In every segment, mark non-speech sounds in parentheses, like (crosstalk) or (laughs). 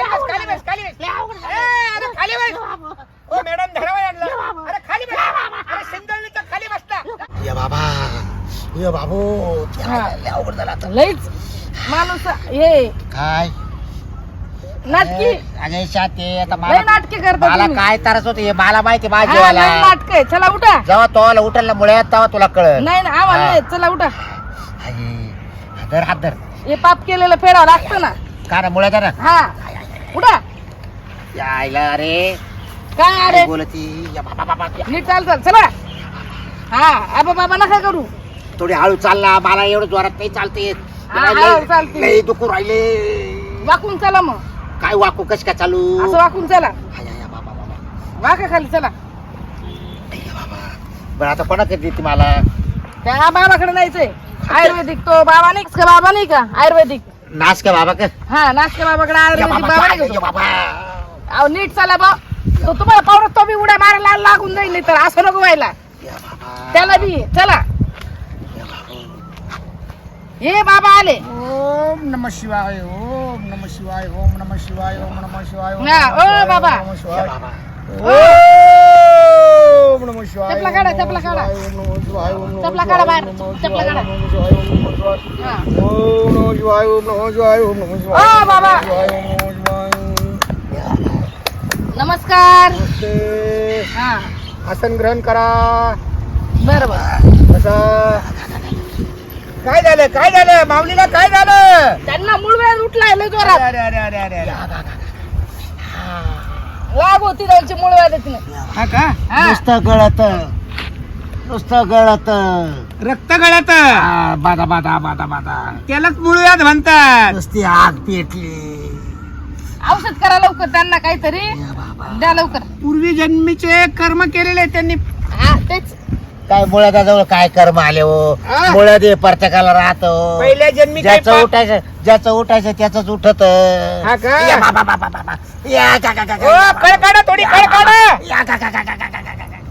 बस, खाली बस खाली बस. ए, अरे खाली बस. ओ मॅडम धरावा यांना. अरे खाली बस. अरे सिंदळीच्या खाली बसता. ये बाबा. ये बाबू. हा. लय अवघड झालं आता. लईच माणूस हे. काय? नाटकी. अजय शाते आता लय मला नाटके करता मला तुम्ही. काय तरच होत हे मला माहिती हा, माझीवाला नाटक आहे. चला उठा. जेव्हा तोला उठल मुळ्यात तेव्हा तुला कळल. नाही ना आम्हाला. नाही, चला उठा. धर हात धर हे पाप केलेलं फेडावं लागतं ना. का ना मुळ्यात ना? हा. उठा यायला अरे काय अरे बोलती? या बाबा बाबा या. नीट चाल चाल चला. हा आबा बाबा नका करू. थोडी हळू चालला मला एवढं जोरात नाही चालते. येत. हा, लय- हळू चालते. लय दुखू राहिले. वाकून चला मग. काय वाकू कश काय चालू? असं वाकून चला. हाय, हाय, बाबा बाबा वाका खाली चला. बरं आता कोणा कधी देते मला? त्या बाबाकडे नाहीचंय आयुर्वेदिक तो बाबा नाही का बाबा नाही का? आयुर्वेदिक. नाच का बाबा का। हा नाश्ता बाबाकडे या आयुर्वेदिक बाबा नाही या का? तो? बाबा. अहो नीट चला बा. तो तुम्हाला पावरत तो बी उड्या मारायला लागून जाईल नाही तर असं नको व्हायला. या बाबा. त्याला बी चला. या बाबा. आले. ओम नम शिवाय ओम नम शिवाय ओम नम शिवाय ओम नम शिवाय ओम हा, नमः ओ शिवाय, बाबा. ओम नमः शिवाय. बाबा. ओम नमः शिवाय नमस्कार. हा. आसन ग्रहण करा. बर बसा काय झालं काय झालं? माऊलीला काय झालं? त्यांना मूळ वेळ उठलाय अरे अरे अरे अरे अरे. लाग होती त्यांची मूळ तिने. हा का? हा. नुसतं गळत. नुसतं गळत. रक्त गळत. बाधा बाधा बाधा बाधा त्यालाच मुळव्याध म्हणतात. नुसती आग पेटली. औषध करा लवकर त्यांना काहीतरी. या बाबा. द्या लवकर. पूर्वी जन्मीचे कर्म केलेले त्यांनी. हा तेच. काय मुळादाजवळ काय कर्म आले हो? हा? मुळात प्रत्येकाला राहतो. पहिल्या जन्मी ज्याचं उठायचं ज्याचं उठायचं त्याच उठत.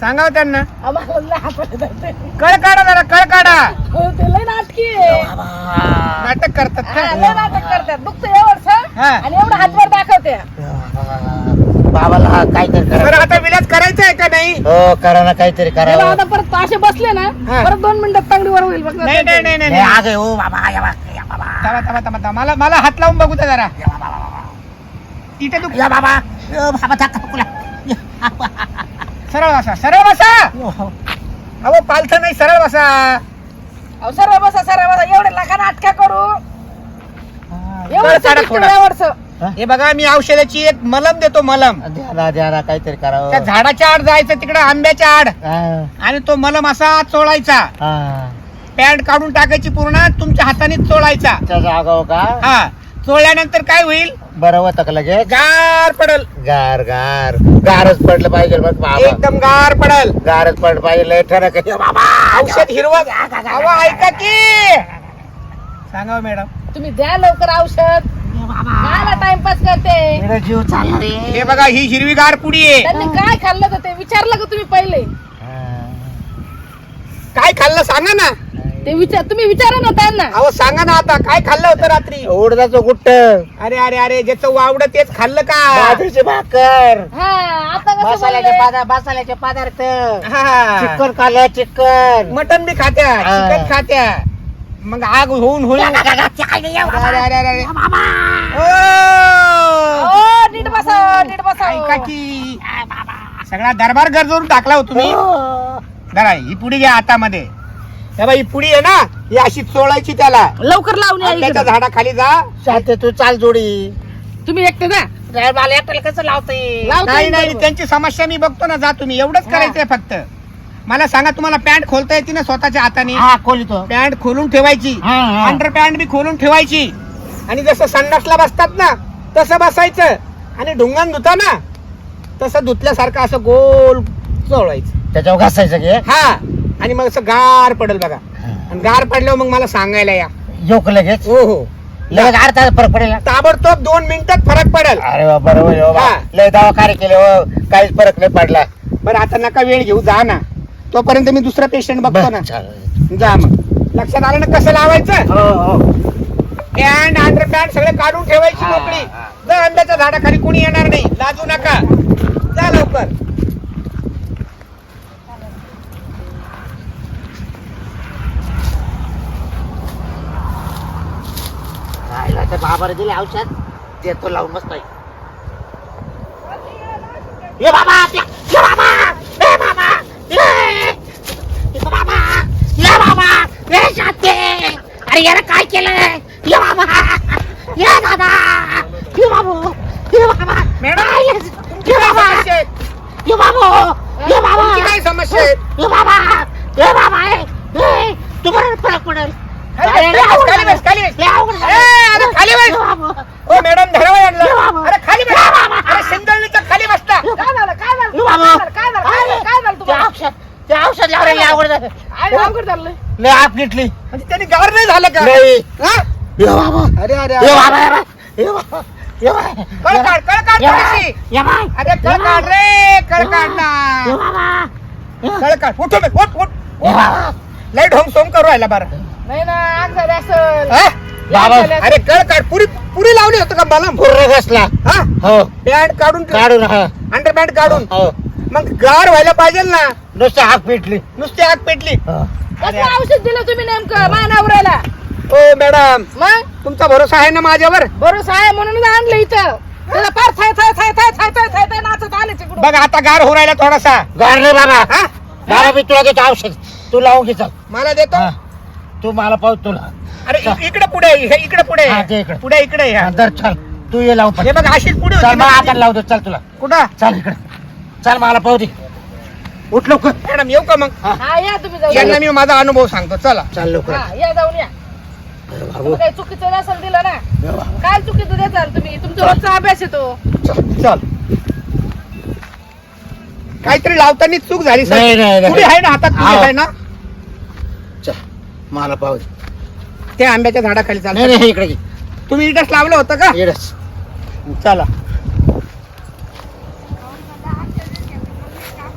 सांगा त्यांना. कळ काढा जरा कळ काढा. हो, नाटकी नाटक करतात नाटक करतात. बघतो एवढं हा. आणि एवढं हातवर दाखवते. नाही. हो करा ना काहीतरी करा. आता परत असे बसले ना हा. परत दोन मिनिटात तांगडीवर होईल बघ नाही नाही नाही नाही नाही, आग आहे, हो बाबा या बा- या बाबा. थांबा थांबा थांबा थांबा. मला मला हात लावून बघू द्या जरा. या बाबा, बाबा. इथे तू या बाबा. धक्का. सरळ बसा सरळ बसा. या. अहो पालथं नाही सरळ बसा. अहो, सर्व बसा सर्व बसा. एवढे लाखा नाटका करू. एवढं काढा थोडा. एवढं हे? बघा मी औषधाची एक मलम देतो मलम. द्या ना द्या ना काहीतरी करावं त्या झाडाच्या आड जायचं तिकडे आंब्याच्या आड. हा, आणि तो मलम असा चोळायचा. हा. पॅन्ट काढून टाकायची पूर्ण तुमच्या हाताने चोळायचा. का? हा. चोळल्यानंतर काय होईल? बरं होतं का लगेच? गार पडल. गार गार. गारच पडलं पाहिजे बघ बाबा. एकदम गार पडल. गारच पडलं पाहिजे लय ठरक आहे. बाबा औषध हिरवं. अहो ऐका की. सांगा हो, मॅडम. तुम्ही द्या लवकर औषध. काय टाइमपास करते. इकडे जीव चालला रे हे। बघा ही हिरवीगार पुडी आहे. त्यांनी काय खाल्लं तर ते विचारलं का तुम्ही पहिले. काय खाल्लं सांगा ना. ते विचार तुम्ही विचारा ना त्यांना. अहो सांगा ना आता काय खाल्लं होतं रात्री? उडदाचं गुट्ट. अरे अरे अरे ज्याचं वावड तेच खाल्लं का? बाजरीचे भाकर. हा आता कसं मसाल्याचे बोलले? पदार्थ मसाल्याचे पदार्थ. हा. चिकन खाल्लं चिकन. मटन बी खात्या हा. चिकन खात्या. मग आग होऊन होईल. अरे, अरे, अरे, अरे. ओ! ओ, नीट बसा नीट बसा. ऐका की. सगळा दरबार गरजवरून टाकला हो तुम्ही? जरा ही पुडी घ्या हातामध्ये हे बघा, ही पुडी आहे ना ही अशी चोळायची त्याला. लवकर लावून या आंब्याच्या इकडं. झाडाखाली जा. शांती तू चाल जोडी. तुम्ही एकटे जा. मला एकट्याला कसं लावता नाही नाही. त्यांची समस्या मी बघतो ना जा तुम्ही. एवढंच करायचंय फक्त. मला सांगा तुम्हाला पॅन्ट खोलता येते ना स्वतःच्या हाताने? हा खोली तो पॅन्ट खोलून ठेवायची. हा, हा. अंडर पॅन्ट बी खोलून ठेवायची. आणि जसं संडासला बसतात ना तसं बसायचं. आणि ढुंगण धुता ना तसं धुतल्यासारखं असं गोल चोळायचं. त्याच्यावर घासायचं घे हा. आणि मग असं गार पडेल बघा. आणि गार पडल्यावर मग मला सांगायला या. जोक लगेच? हो हो. लगेच अर्धा फरक पडेल? ना. ताबडतोब दोन मिनिटात फरक पडेल. अरे वा बरोबर हो. हा. लय दवाखाने केले हो. काहीच फरक नाही पडला. बरं आता नका वेळ घेऊ जा ना. तोपर्यंत मी दुसरा पेशंट बघतो ना. जा मग. लक्षात आलं ना कसं लावायचं? हो हो. पॅन्ट अंडर पॅन्ट सगळे काढून ठेवायची हा, मोकळी हा. जा आंब्याच्या झाडाखाली कोणी येणार नाही लाजू नका. जा लवकर. बाबाने दिले औषध. देतो लावून मस्त आहे. ये बाबा ये ये बाबा ये बाबा ये ये बाबा ये बाबा ये शांती अरे यार काय केलं ये बाबा ये दादा ये बाबू ये बाबा मॅडम, ये ये बाबा समस्या आहेत. ये बाबू ये बाबा तुमची काय समस्या आहेत? ये बाबा ये बाबा ये तुम्हाला फरक पडेल खाली अरे, बस, लय अवघड खाली बस, झालं. खाली बस. लय अवघड झालं. ए, अरे, खाली बस. ये बाबू. ओ मॅडम धरावं ये आणलं बाबा. अरे खाली ये बाबा. बस अरे सिंदळणीच्या खाली बसता काय झालं काय झालं ये काय बाबा. झालं काय झालं काय झालं काय झालं ते तुम्हाला औषध लावलं लय अवघड लय आप नीटली म्हणजे त्यांनी नाही झालं का नाही. हा? ये बाबा अरे अरे ये अरे. बाबा ये बाबा ये बाबा ये बाबा कळ काढ कळ काढ ये थोडीशी. बाबा ये बाबा अरे कळ काढ रे कळ काढ ये ना बाबा कळ काढ उठ उठ उठ उठ ये बाबा लय ढोंग सोंग करू राहिला बरं नाही ना आग झाली असेल हा? बाबा. अरे कळ काढ पुरी पुरी लावली होतं का मला पूर्ण घसला हा हो पॅन्ट काढून काढून हा अंडर पॅन्ट काढून हो मग गार व्हायला पाहिजे ना. नुसतं हाक पेटली. नुसती आग पेटली. हो. कसलं औषध दिलं तुम्ही नेमकं? माझ्या नवऱ्याला? ओ मॅडम. मग? तुमचा भरोसा आहे ना माझ्यावर? भरोसा आहे म्हणूनच आणलं इथं. त्याला फार थाय थाय थाय थाय थाय थाय थाय थाय नाचत आले तिकडून. बघ आता गार हो राहिला थोडासा. गार नाही बाबा. हा? बाबा मी तुला देतो औषध. तू लावून घे चल. मला देतो? हा. तू मला पाहू तुला अरे इ- इकडे पुढे हे इकडे पुढे. हा, ते इकडे. पुढे इकडे या. हा, दर चल. तू ये लावून हे पण बघ अशीच पुढे चल होती मग ना. आता लावतो. चल तुला. कुठं? चल इकडे. चल मला पाहू दे. उठ लवकर. मॅडम येऊ का मग? हा. या तुम्ही जाऊन. यांना मी माझा अनुभव सांगतो. चला. चल लवकर. हा या जाऊन या. अरे बाबू. तुम्ही काही चुकीचं नसेल दिलं ना. काय चुकीचं देताल तुम्ही? तुमचा रोजचा अभ्यास येतो. चल चल. काहीतरी लावताना चूक झाली सर. नाही, नाही, नाही. पुढे आहे ना हातात पुढे हा. आहे ना? चल मला पाहू दे. त्या आंब्याच्या झाडाखाली नाही चालतो नाही इकडे. तुम्ही इथंच लावलं होतं का? इकडेच. चला.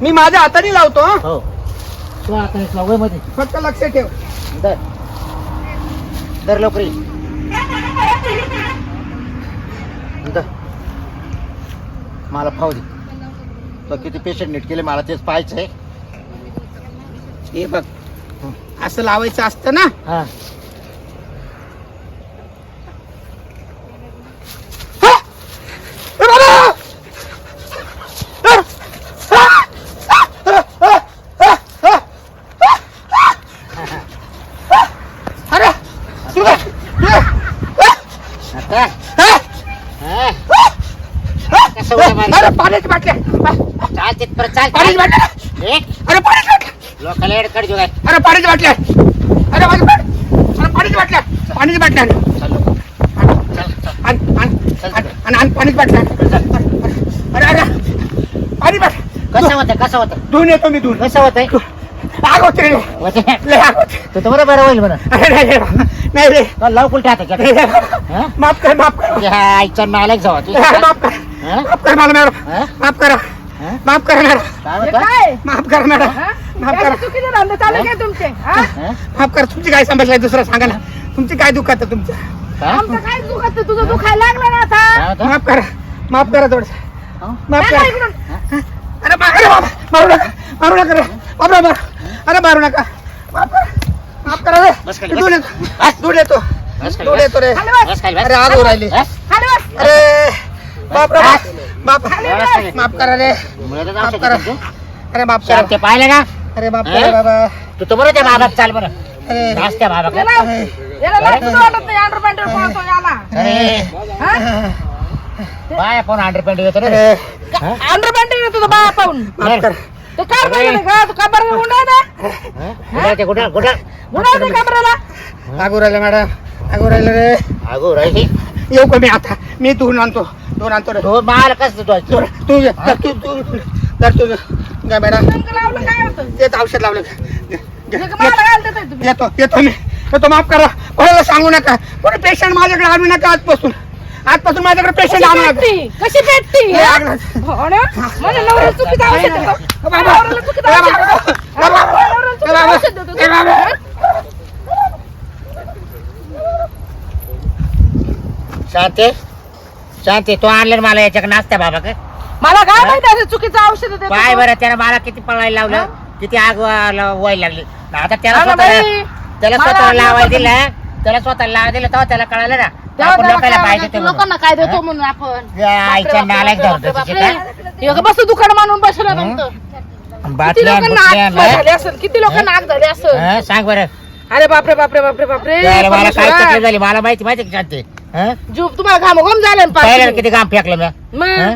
मी माझ्या हाताने लावतो हं. हो. तू आता इथला वयमध्ये. फक्त लक्ष ठेव. दर. दर लवकर ये. दर. मला पाहू दे. तो किती पेशंट नीट केले मला तेच पाहायचंय. हे बघ. असं लावायचं असतं ना? हा. अरे पाण्याची बाटली. चाल पाण्याची बाटली. अरे पाण्याची बाटली. लोकाला एडकड जुगाय. अरे पाण्याची बाटली. अरे माझी बाट अरे पाण्याची बाटली. पाण्याची बाटली आण. आणि पाणीच बाटली अरे अरे पाणी बाटली. कसं होतं कसं होतं? धुऊन येतो मी धुवून कसं होतंय? आग होते. लय आग होते. तो बरोबर होईल म्हणा. नाही रे. लाव. हा? माफ कर माफ कर. आईचा नालायक जावा तू माफ कर. हा? माफ कर मला मॅडम. हा? माफ करा. हा? माफ करा मॅडम. काय हे म्हणतो काय? माफ करा मॅडम. हा? माफ करा. असे चुकीचे धंदे चालू काय तुमचे हा? हा? माफ करा. तुमची काय समजलंय दुसरं सांगा ना. तुमची काय दुःख आहे तुमचं? काय? आमचं काय दुखत तुझं दुखायला लागलं ना आता. काय म्हणतो? माफ करा. माफ करा थोडस. हा? माफ टाका करा. इकडून. अरे मा- अरे बाबा मारू नका. मारू नका रे. बाबा मार. अरे मारू नका. माफ करा. माफ करा रे. बस खाली, दूर बस. येतो. दूर येतो. बस खाली, दूर बस. येतो रे. बस. खाली, बस. अरे हो राहिली. बस. अरे बाप रे बाप. बाप. बस. खाली. माफ करा रे. मुळातच माफ औषध करा. घेतो. अरे माफ करा शांत ते पाहिलं ना अरे माफ? करा बाबा. तू तर बरं त्या बाबात चाल बरं. अरे. त्या अरे. हा? बाय फोन हंड्रेड पेंट येतो रे. अरे. माफ कर. ते काय तू (laughs) हा? कुठं? कुठं? कुठं आगू राहिले मॅडम. आगू राहिले रे. अगो राहिली? येऊ का मी आता? मी धुवून आणतो. धुवून आणतो रे. तो मार कसं तू तू तू ये. तर तू तू तर तू काय मॅडम. नेमकं लावलं काय होतं? येत औषध लावलं. मला तुम्ही. येतो येतो मी. येतो माफ करा. कोणाला सांगू नका. कोणी पेशंट माझ्याकडे आणू नका आजपासून. आजपासून माझ्याकडे पेशंट आणू नका पेटती कशी पेटती आग लागते. हो ना माझ्या नवऱ्याला चुकीचं औषध देतो ए बाबा. माझ्या नवऱ्याला चुकीचं ए औषध बाबा. देतो. ए बाबा. माझ्या नवऱ्याला चुकीचं ए बाबा. औषध देतो. ए बाबा. हा? शांते शांती तो आणलं मला याच्याकडे नाचत्या बाबा का मला काय माहिती असं चुकीचं औषध देतो पाय तो. बरं त्यानं मला किती पळायला लावलं किती आग वा- व्हायला लागली आता त्याला ना स्वतःला बाई. त्याला मला स्वतःला लावायला दिलं त्याला स्वतःला लावायला दिलं तेव्हा त्याला कळालं ना आपण त्याला लोकांना काय पाहिजे ते माहिती, म्हणून. लोकांना काय देतो म्हणून आपण या आईच्या नालायक धरतो बापरे, तिचे बापरे. बघ, बस दुकान मानून बसला हं? म्हणतो किती बाटल्या लोकांना बुटल्या, आग हं? झाली असेल किती लोकांना आग झाली असेल हं? सांग बरं अरे बापरे बापरे बापरे बापरे मला काय परमेश्वरा. झाली मला माहिती माहिती का शांती हं? जीव तुम्हाला घामोघाम झाले ना किती काम फेकलं मी मग हं?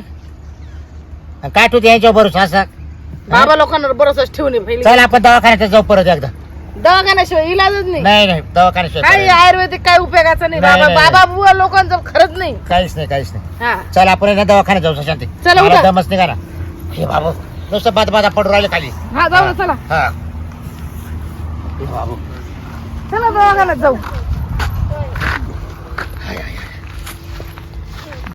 काय तू यांच्या बरोबर असं बाबा लोकांवर बरोबर ठेवून ये पहिले चल आपण दवाखान्यात जाऊ परत एकदा दवाखान्याशिवाय इलाजच नाही. नाही नाही काही आयुर्वेदिक काय उपयोगाचं नाही. नाही, बाबा नाही, बाबा बुवा लोकांचं खरंच नाही. काहीच नाही काहीच नाही. हा. चल आपण आहे ना दवाखान्यात जाऊ शांती चला, उठा. दमच निघा ना हे बाबू नुसतं बात बाता पडून राहिले खाली. हा जाऊ ना चला. हा. हे बाबू. चला दवाखान्यात जाऊ.